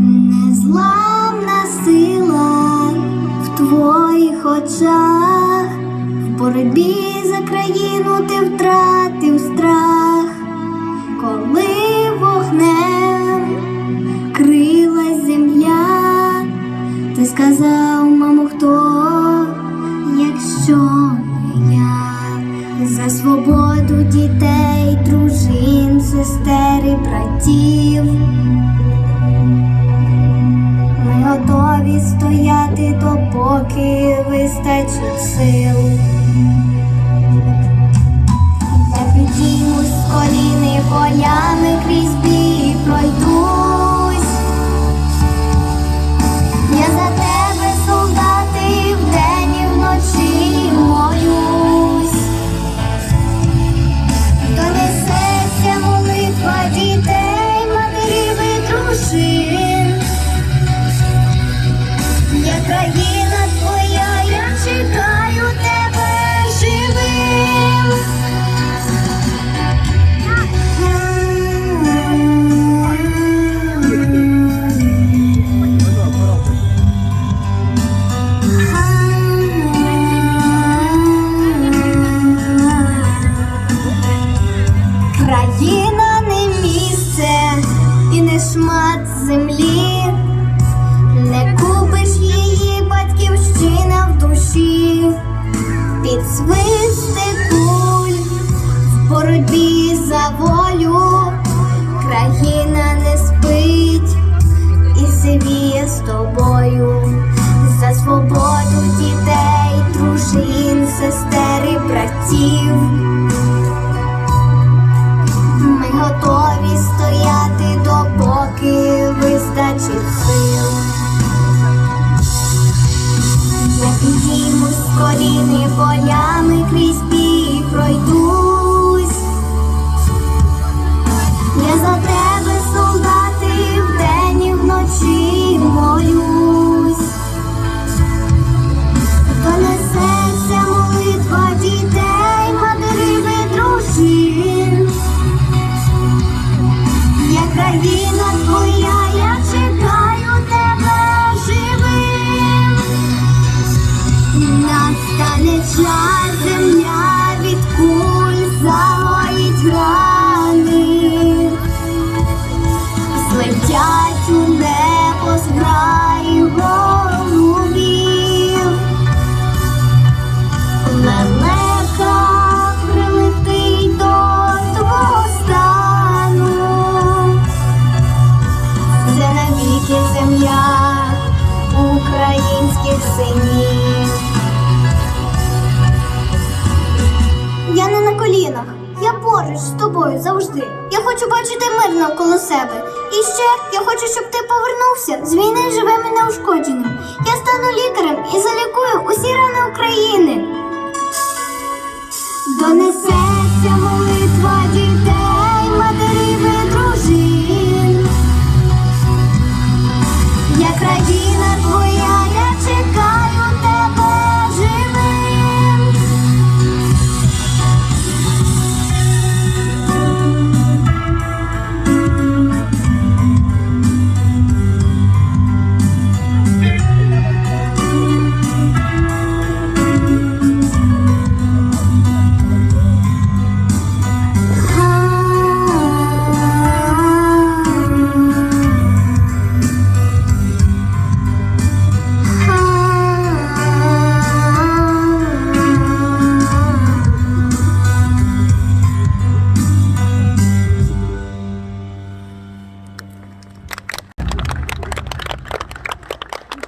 Незламна сила в твоїх очах, в боротьбі за країну ти втратив страх, коли вогнем крилась земля, ти сказав, мамо, хто, якщо свободу дітей, дружин, сестер і братів. Ми готові стояти, допоки вистачить сил. За волю, країна не спить і сивіє з тобою Я не на колінах, я поруч з тобою завжди. Я хочу бачити мир навколо себе. І ще я хочу, щоб ти повернувся з війни живе мене неушкодженим. Я стану лікарем і залікую усі рани України. Донесеться молитва.